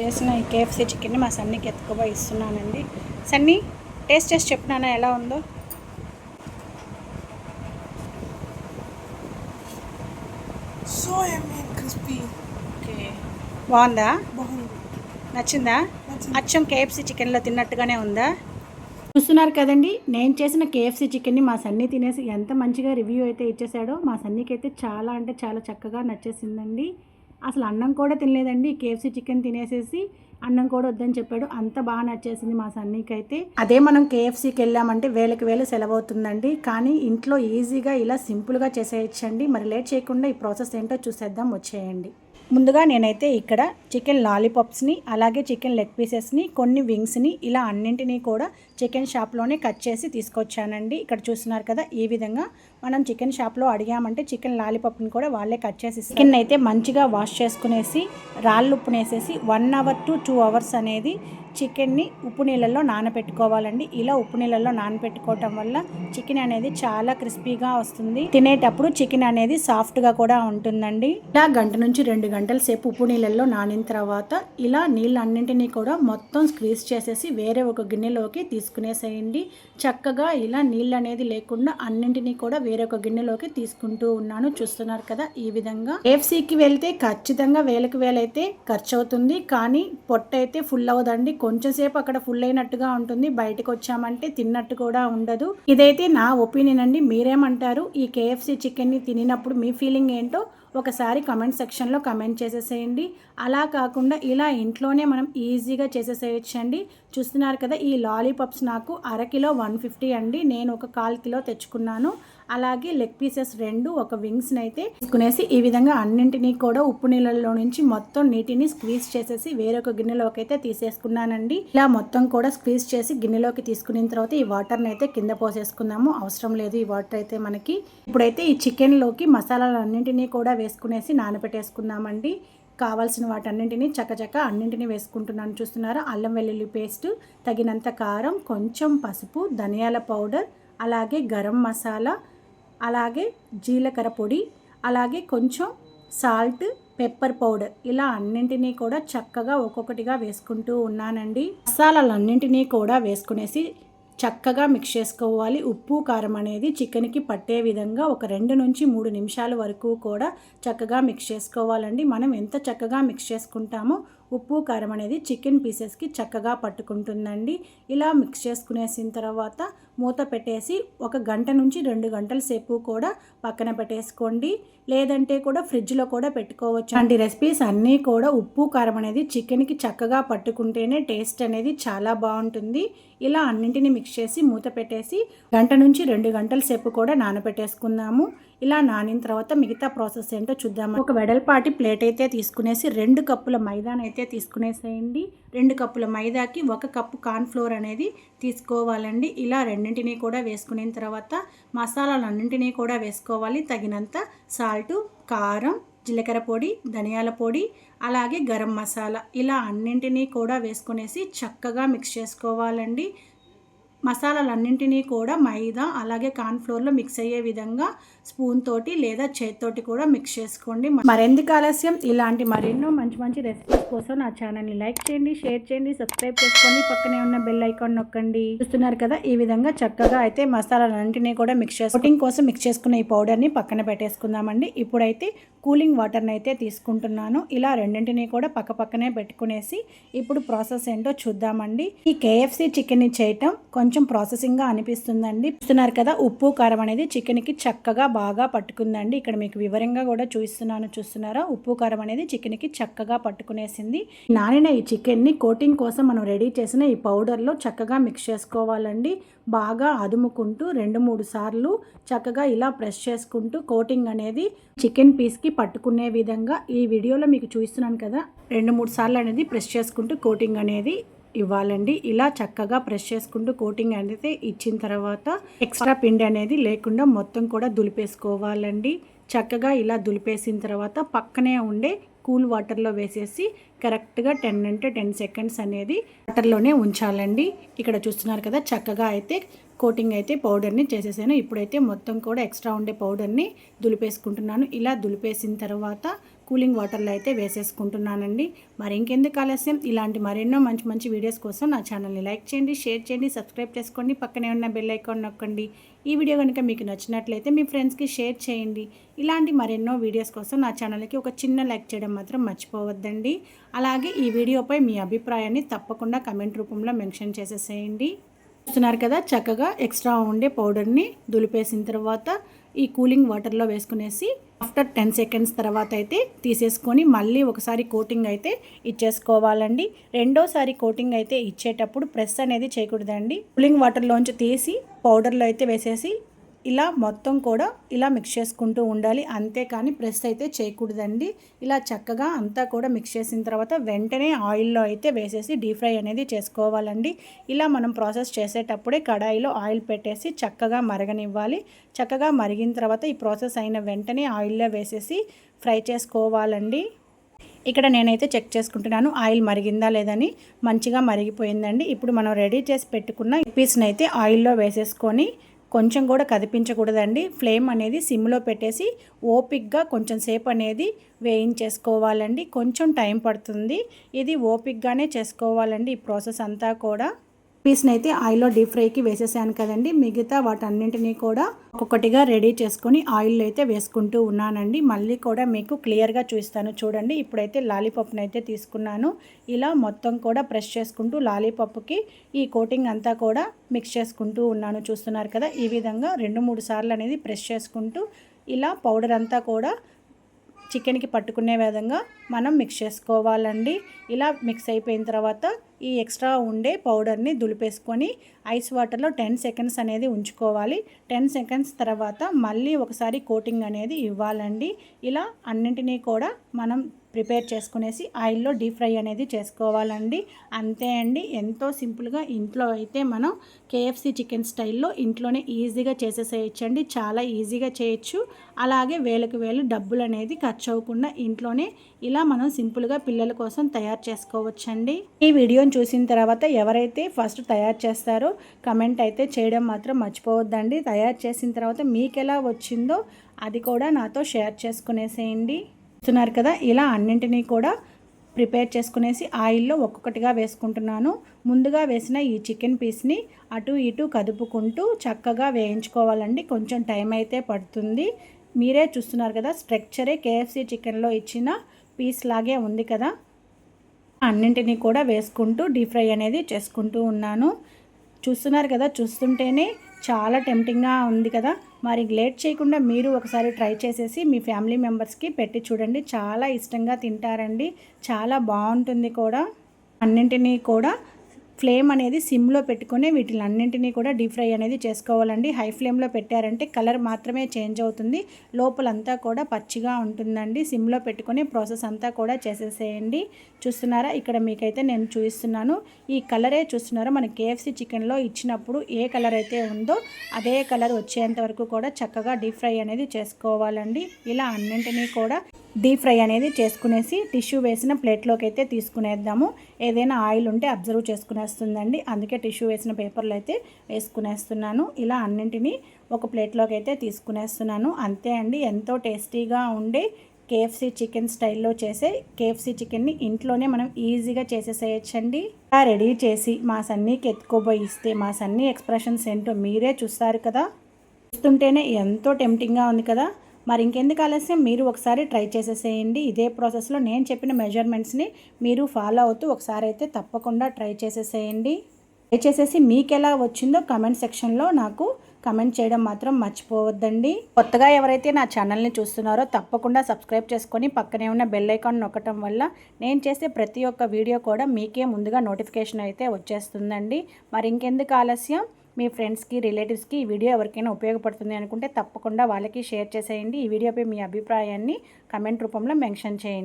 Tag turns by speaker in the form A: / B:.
A: చేసిన ఈ కేఎఫ్సీ చికెన్ని మా సన్నీకి ఎత్తుకుపోయి ఇస్తున్నానండి. సన్నీ టేస్ట్ చేసి చెప్పినానా ఎలా ఉందో?
B: So crispy.
A: ఓకే. బాగుందా? నచ్చింది. అచ్చం కేఎఫ్సీ చికెన్లో తిన్నట్టుగానే ఉందా? చూస్తున్నారు కదండి నేను చేసిన కేఎఫ్సీ చికెన్ని మా సన్నీ తినేసి ఎంత మంచిగా రివ్యూ అయితే ఇచ్చేసాడో మా సన్నీకి అయితే చాలా అంటే చాలా చక్కగా నచ్చేసిందండి. అసలు అన్నం కూడా తినలేదండి. కేఎఫ్సీ చికెన్ తినేసేసి అన్నం కూడా వద్దని చెప్పాడు. అంత బాగా నచ్చేసింది మా సన్నీకి అయితే అదే మనం కేఎఫ్సీకి వెళ్ళామంటే వేలకు వేలు సెలవు అవుతుందండి కానీ ఇంట్లో ఈజీగా ఇలా సింపుల్గా చేసేయచ్చండి. మరి లేట్ చేయకుండా ఈ ప్రాసెస్ ఏంటో చూసేద్దాం. వచ్చేయండి. ముందుగా నేనైతే ఇక్కడ చికెన్ లాలీపాప్స్ని అలాగే చికెన్ లెగ్ పీసెస్ని కొన్ని వింగ్స్ని ఇలా అన్నింటినీ కూడా చికెన్ షాప్లోనే కట్ చేసి తీసుకొచ్చానండి. ఇక్కడ చూస్తున్నారు కదా ఈ విధంగా మనం చికెన్ షాప్లో అడిగామంటే చికెన్ లాలీపాప్ని కూడా వాళ్ళే కట్ చేసి చికెన్ అయితే మంచిగా వాష్ చేసుకునేసి రాళ్ళు ఉప్పునేసేసి one hour to two hours అనేది చికెన్ని ఉప్పు నీళ్ళల్లో నానబెట్టుకోవాలండి ఇలా ఉప్పు నీళ్ళల్లో నానబెట్టుకోవటం వల్ల చికెన్ అనేది చాలా క్రిస్పీగా వస్తుంది. తినేటప్పుడు చికెన్ అనేది సాఫ్ట్గా కూడా ఉంటుందండి. ఇలా గంట నుంచి రెండు గంటల సేపు ఉప్పు నీళ్ళల్లో నానిన తర్వాత ఇలా నీళ్ళు అన్నింటినీ కూడా మొత్తం స్క్వీజ్ చేసేసి వేరే ఒక గిన్నెలోకి తీసుకునేసేయండి. చక్కగా ఇలా నీళ్ళు అనేది లేకుండా అన్నింటినీ కూడా వేరే ఒక గిన్నెలోకి తీసుకుంటూ ఉన్నాను. చూస్తున్నారు కదా ఈ విధంగా. ఏఫ్సీకి వెళ్తే ఖచ్చితంగా వేలకు వేలైతే ఖర్చు అవుతుంది కానీ పొట్ట అయితే ఫుల్ అవదండి కొంచెంసేపు అక్కడ ఫుల్ అయినట్టుగా ఉంటుంది. బయటకు వచ్చామంటే తిన్నట్టు కూడా ఉండదు. ఇదైతే నా ఒపీనియన్ అండి. మీరేమంటారు? ఈ కేఎఫ్సి చికెన్ని తినినప్పుడు మీ ఫీలింగ్ ఏంటో ఒకసారి కమెంట్ సెక్షన్లో కమెంట్ చేసేసేయండి. అలా కాకుండా ఇలా ఇంట్లోనే మనం ఈజీగా చేసేసేయచ్చండి. చూస్తున్నారు కదా ఈ లాలీపాప్స్ నాకు అరకిలో వన్ ఫిఫ్టీ అండి. నేను ఒక కాల్ కిలో తెచ్చుకున్నాను. అలాగే లెగ్ పీసెస్ రెండు ఒక వింగ్స్ని అయితే తీసుకునేసి ఈ విధంగా అన్నింటినీ కూడా ఉప్పు నీళ్ళలో నుంచి మొత్తం నీటిని స్క్వీజ్ చేసేసి వేరొక గిన్నెలోకి అయితే తీసేసుకున్నానండి. ఇలా మొత్తం కూడా స్క్వీజ్ చేసి గిన్నెలోకి తీసుకున్న తర్వాత ఈ వాటర్ని అయితే కింద పోసేసుకుందాము. అవసరం లేదు ఈ వాటర్ అయితే మనకి. ఇప్పుడైతే ఈ చికెన్లోకి మసాలాలు అన్నింటినీ కూడా వేసుకునేసి నానబెట్టేసుకుందామండి. కావాల్సిన వాటన్నింటినీ చక్కచక్క అన్నింటినీ వేసుకుంటున్నాను. చూస్తున్నారా? అల్లం వెల్లుల్లి పేస్ట్ తగినంత కారం కొంచెం పసుపు ధనియాల పౌడర్ అలాగే గరం మసాలా అలాగే జీలకర్ర పొడి అలాగే కొంచెం సాల్ట్ పెప్పర్ పౌడర్ ఇలా అన్నింటినీ కూడా చక్కగా ఒక్కొక్కటిగా వేసుకుంటూ ఉన్నానండి. మసాలాలన్నింటినీ కూడా వేసుకునేసి చక్కగా మిక్స్ చేసుకోవాలి. ఉప్పు కారం అనేది చికెన్కి పట్టే విధంగా ఒక రెండు నుంచి మూడు నిమిషాల వరకు కూడా చక్కగా మిక్స్ చేసుకోవాలండి. మనం ఎంత చక్కగా మిక్స్ చేసుకుంటామో ఉప్పు కారం అనేది చికెన్ పీసెస్కి చక్కగా పట్టుకుంటుందండి. ఇలా మిక్స్ చేసుకునేసిన తర్వాత మూత పెట్టేసి ఒక గంట నుంచి రెండు గంటల సేపు కూడా పక్కన పెట్టేసుకోండి. లేదంటే కూడా ఫ్రిడ్జ్లో కూడా పెట్టుకోవచ్చు. అండి రెసిపీస్ అన్నీ కూడా ఉప్పు కారం అనేది చికెన్కి చక్కగా పట్టుకుంటేనే టేస్ట్ అనేది చాలా బాగుంటుంది. ఇలా అన్నింటినీ మిక్స్ చేసి మూత పెట్టేసి గంట నుంచి రెండు గంటల సేపు కూడా నానబెట్టేసుకుందాము. ఇలా నానిన తర్వాత మిగతా ప్రాసెస్ ఏంటో చూద్దాము? ఒక వెడల్పాటి ప్లేట్ అయితే తీసుకునేసి రెండు కప్పుల మైదానైతే తీసుకునేసేయండి. రెండు కప్పుల మైదాకి ఒక కప్పు కార్న్ ఫ్లోర్ అనేది తీసుకోవాలండి. ఇలా రెండింటినీ కూడా వేసుకున్న తర్వాత మసాలాలన్నింటినీ కూడా వేసుకోవాలి. తగినంత సాల్టు కారం జీలకర్ర పొడి ధనియాల పొడి అలాగే గరం మసాలా ఇలా అన్నింటినీ కూడా వేసుకునేసి చక్కగా మిక్స్ చేసుకోవాలండి. మసాలాలన్నింటినీ కూడా మైదా అలాగే కార్న్ఫ్లోర్లో మిక్స్ అయ్యే విధంగా స్పూన్ తోటి లేదా చేతితోటి కూడా మిక్స్ చేసుకోండి. మరెందుకు ఆలస్యం? ఇలాంటి మరెన్నో మంచి మంచి రెసిపీస్ కోసం నా ఛానల్ని లైక్ చేయండి షేర్ చేయండి సబ్స్క్రైబ్ చేసుకోండి పక్కనే ఉన్న బెల్ ఐకాన్ నొక్కండి. చూస్తున్నారు కదా ఈ విధంగా చక్కగా అయితే మసాలాలన్నింటినీ కూడా మిక్స్ చేసుకోటింగ్ కోసం మిక్స్ చేసుకున్న ఈ పౌడర్ని పక్కన పెట్టేసుకుందామండి. ఇప్పుడైతే కూలింగ్ వాటర్ని అయితే తీసుకుంటున్నాను. ఇలా రెండింటిని కూడా పక్క పక్కనే పెట్టుకునేసి ఇప్పుడు ప్రాసెస్ ఏంటో చూద్దామండి. ఈ కేఎఫ్సి చికెన్ని చేయటం కొంచెం ప్రాసెసింగ్గా అనిపిస్తుందండి. చూస్తున్నారు కదా ఉప్పు కారం అనేది చికెన్కి చక్కగా బాగా పట్టుకుందండి. ఇక్కడ మీకు వివరంగా కూడా చూస్తున్నాను చూస్తున్నారా? ఉప్పు కారం అనేది చికెన్కి చక్కగా పట్టుకునేసింది. నానిన ఈ చికెన్ని కోటింగ్ కోసం మనం రెడీ చేసిన ఈ పౌడర్లో చక్కగా మిక్స్ చేసుకోవాలండి. బాగా అదుముకుంటూ రెండు మూడు సార్లు చక్కగా ఇలా ప్రెస్ చేసుకుంటూ కోటింగ్ అనేది చికెన్ పీస్కి పట్టుకునే విధంగా ఈ వీడియోలో మీకు చూస్తున్నాను కదా. రెండు మూడు సార్లు అనేది ప్రెస్ చేసుకుంటూ కోటింగ్ అనేది ఇవ్వాలండి. ఇలా చక్కగా ప్రెస్ చేసుకుంటూ కోటింగ్ అనేది ఇచ్చిన తర్వాత ఎక్స్ట్రా పిండి అనేది లేకుండా మొత్తం కూడా దులిపేసుకోవాలండి. చక్కగా ఇలా దులిపేసిన తర్వాత పక్కనే ఉండే కూల్ వాటర్లో వేసేసి కరెక్ట్గా టెన్ అంటే టెన్ సెకండ్స్ అనేది వాటర్లోనే ఉంచాలండి. ఇక్కడ చూస్తున్నారు కదా చక్కగా అయితే కోటింగ్ అయితే పౌడర్ని చేసేసాను. ఇప్పుడైతే మొత్తం కూడా ఎక్స్ట్రా ఉండే పౌడర్ని దులిపేసుకుంటున్నాను. ఇలా దులిపేసిన తర్వాత కూలింగ్ వాటర్లో అయితే వేసేసుకుంటున్నానండి. మరి ఇంకెందుకు ఆలస్యం? ఇలాంటి మరెన్నో మంచి మంచి వీడియోస్ కోసం నా ఛానల్ని లైక్ చేయండి షేర్ చేయండి సబ్స్క్రైబ్ చేసుకోండి పక్కనే ఉన్న బెల్ ఐకాన్ నొక్కండి. ఈ వీడియో కనుక మీకు నచ్చినట్లయితే మీ ఫ్రెండ్స్కి షేర్ చేయండి. ఇలాంటి మరెన్నో వీడియోస్ కోసం నా ఛానల్కి ఒక చిన్న లైక్ చేయడం మాత్రం మర్చిపోవద్దండి. అలాగే ఈ వీడియోపై మీ అభిప్రాయాన్ని తప్పకుండా కమెంట్ రూపంలో మెన్షన్ చేసేసేయండి. చూస్తున్నారు కదా చక్కగా ఎక్స్ట్రా ఉండే పౌడర్ని దులిపేసిన తర్వాత ఈ కూలింగ్ వాటర్లో వేసుకునేసి ఆఫ్టర్ టెన్ సెకండ్స్ తర్వాత అయితే తీసేసుకొని మళ్ళీ ఒకసారి కోటింగ్ అయితే ఇచ్చేసుకోవాలండి. రెండోసారి కోటింగ్ అయితే ఇచ్చేటప్పుడు ప్రెస్ అనేది చేయకూడదండి. కూలింగ్ వాటర్లోంచి తీసి పౌడర్లో అయితే వేసేసి ఇలా మొత్తం కూడా ఇలా మిక్స్ చేసుకుంటూ ఉండాలి. అంతేకాని ప్రెస్ అయితే చేయకూడదండి. ఇలా చక్కగా అంతా కూడా మిక్స్ చేసిన తర్వాత వెంటనే ఆయిల్లో అయితే వేసేసి డీప్ ఫ్రై అనేది చేసుకోవాలండి. ఇలా మనం ప్రాసెస్ చేసేటప్పుడే కడాయిలో ఆయిల్ పెట్టేసి చక్కగా మరగనివ్వాలి. చక్కగా మరిగిన తర్వాత ఈ ప్రాసెస్ అయిన వెంటనే ఆయిల్లో వేసేసి ఫ్రై చేసుకోవాలండి. ఇక్కడ నేనైతే చెక్ చేసుకుంటున్నాను ఆయిల్ మరిగిందా లేదని. మంచిగా మరిగిపోయిందండి. ఇప్పుడు మనం రెడీ చేసి పెట్టుకున్న పీస్ని అయితే ఆయిల్లో వేసేసుకొని కొంచెం కూడా కదిపించకూడదండి. ఫ్లేమ్ అనేది సిమ్లో పెట్టేసి ఓపిక్గా కొంచెం సేపు అనేది వేయించేసుకోవాలండి. కొంచెం టైం పడుతుంది. ఇది ఓపిక్గానే చేసుకోవాలండి ఈ ప్రాసెస్ అంతా కూడా. పీస్ని అయితే ఆయిల్లో డీప్ ఫ్రైకి వేసేసాను కదండి. మిగతా వాటన్నింటినీ కూడా ఒక్కొక్కటిగా రెడీ చేసుకొని ఆయిల్ అయితే వేసుకుంటూ ఉన్నానండి. మళ్ళీ కూడా మీకు క్లియర్గా చూస్తాను చూడండి ఇప్పుడైతే లాలీపాప్ని అయితే తీసుకున్నాను. ఇలా మొత్తం కూడా ప్రెస్ చేసుకుంటూ లాలీపాప్కి ఈ కోటింగ్ అంతా కూడా మిక్స్ చేసుకుంటూ ఉన్నాను. చూస్తున్నారు కదా ఈ విధంగా రెండు మూడు సార్లు అనేది ప్రెస్ చేసుకుంటూ ఇలా పౌడర్ అంతా కూడా చికెన్కి పట్టుకునే విధంగా మనం మిక్స్ చేసుకోవాలండి. ఇలా మిక్స్ అయిపోయిన తర్వాత ఈ ఎక్స్ట్రా ఉండే పౌడర్ని దులిపేసుకొని ఐస్ వాటర్లో టెన్ సెకండ్స్ అనేది ఉంచుకోవాలి. టెన్ సెకండ్స్ తర్వాత మళ్ళీ ఒకసారి కోటింగ్ అనేది ఇవ్వాలండి. ఇలా అన్నింటినీ కూడా మనం ప్రిపేర్ చేసుకునేసి ఆయిల్లో డీప్ ఫ్రై అనేది చేసుకోవాలండి. అంతే అండి. ఎంతో సింపుల్గా ఇంట్లో అయితే మనం కేఎఫ్సి చికెన్ స్టైల్లో ఇంట్లోనే ఈజీగా చేసేసేయచ్చండి. చాలా ఈజీగా చేయొచ్చు. అలాగే వేలకు వేలు డబ్బులు అనేది ఖర్చు అవ్వకుండా ఇంట్లోనే ఇలా మనం సింపుల్గా పిల్లల కోసం తయారు చేసుకోవచ్చండి. ఈ వీడియోని చూసిన తర్వాత ఎవరైతే ఫస్ట్ తయారు చేస్తారో కమెంట్ అయితే చేయడం మాత్రం మర్చిపోవద్దండి. తయారు చేసిన తర్వాత మీకు ఎలా వచ్చిందో అది కూడా నాతో షేర్ చేసుకునేసేయండి. చూస్తున్నారు కదా ఇలా అన్నింటినీ కూడా ప్రిపేర్ చేసుకునేసి ఆయిల్లో ఒక్కొక్కటిగా వేసుకుంటున్నాను. ముందుగా వేసిన ఈ చికెన్ పీస్ని అటు ఇటు కదుపుకుంటూ చక్కగా వేయించుకోవాలండి. కొంచెం టైం అయితే పడుతుంది. మీరే చూస్తున్నారు కదా స్ట్రక్చరే కేఎఫ్సి చికెన్లో ఇచ్చిన పీస్ లాగే ఉంది కదా. అన్నింటినీ కూడా వేసుకుంటూ డీప్ ఫ్రై అనేది చేసుకుంటూ ఉన్నాను. చూస్తున్నారు కదా చూస్తుంటేనే చాలా టెంప్టింగ్గా ఉంది కదా. మరి లేట్ చేయకుండా మీరు ఒకసారి ట్రై చేసేసి మీ ఫ్యామిలీ మెంబర్స్కి పెట్టి చూడండి. చాలా ఇష్టంగా తింటారండి. చాలా బాగుంటుంది కూడా. అన్నింటినీ కూడా ఫ్లేమ్ అనేది సిమ్లో పెట్టుకొని వీటిని అన్నింటినీ కూడా డీప్ ఫ్రై అనేది చేసుకోవాలండి. హై ఫ్లేమ్లో పెట్టారంటే కలర్ మాత్రమే చేంజ్ అవుతుంది. లోపలంతా కూడా పచ్చిగా ఉంటుందండి. సిమ్లో పెట్టుకొని ప్రాసెస్ అంతా కూడా చేసేసేయండి. చూస్తున్నారా? ఇక్కడ మీకైతే నేను చూపిస్తున్నాను. ఈ కలరే చూస్తున్నారా? మన కేఎఫ్సి చికెన్లో ఇచ్చినప్పుడు ఏ కలర్ అయితే ఉందో అదే కలర్ వచ్చేంత వరకు కూడా చక్కగా డీప్ ఫ్రై అనేది చేసుకోవాలండి. ఇలా అన్నింటినీ కూడా డీప్ ఫ్రై అనేది చేసుకునేసి టిష్యూ వేసిన ప్లేట్లోకి అయితే తీసుకునేద్దాము. ఏదైనా ఆయిల్ ఉంటే అబ్జర్వ్ చేసుకునేస్తుందండి. అందుకే టిష్యూ వేసిన పేపర్లు అయితే వేసుకునేస్తున్నాను. ఇలా అన్నింటినీ ఒక ప్లేట్లోకి అయితే తీసుకునేస్తున్నాను. అంతే అండి. ఎంతో టేస్టీగా ఉండే కేఎఫ్సీ చికెన్ స్టైల్లో చేసే కేఎఫ్సీ చికెన్ని ఇంట్లోనే మనం ఈజీగా చేసేసేయచ్చండి. రెడీ చేసి మా సన్నీకి ఎత్తుకోబోయి ఇస్తే మా సన్నీ ఎక్స్ప్రెషన్స్ ఏంటో మీరే చూస్తారు కదా. చూస్తుంటేనే ఎంతో టెంప్టింగ్గా ఉంది కదా. మరి ఇంకెందుకు ఆలస్యం? మీరు ఒకసారి ట్రై చేసేసేయండి. ఇదే ప్రాసెస్లో నేను చెప్పిన మెజర్మెంట్స్ని మీరు ఫాలో అవుతూ ఒకసారి అయితే తప్పకుండా ట్రై చేసేసేయండి. ట్రై చేసేసి మీకు ఎలా వచ్చిందో కమెంట్ సెక్షన్లో నాకు కమెంట్ చేయడం మాత్రం మర్చిపోవద్దండి. కొత్తగా ఎవరైతే నా ఛానల్ని చూస్తున్నారో తప్పకుండా సబ్స్క్రైబ్ చేసుకొని పక్కనే ఉన్న బెల్ ఐకాన్ నొక్కటం వల్ల నేను చేసే ప్రతి ఒక్క వీడియో కూడా మీకే ముందుగా నోటిఫికేషన్ అయితే వచ్చేస్తుందండి. మరి ఇంకెందుకు ఆలస్యం? మీ ఫ్రెండ్స్కి రిలేటివ్స్కి ఈ వీడియో ఎవరికైనా ఉపయోగపడుతుంది అనుకుంటే తప్పకుండా వాళ్ళకి షేర్ చేసేయండి. ఈ వీడియోపై మీ అభిప్రాయాన్ని కమెంట్ రూపంలో మెన్షన్ చేయండి.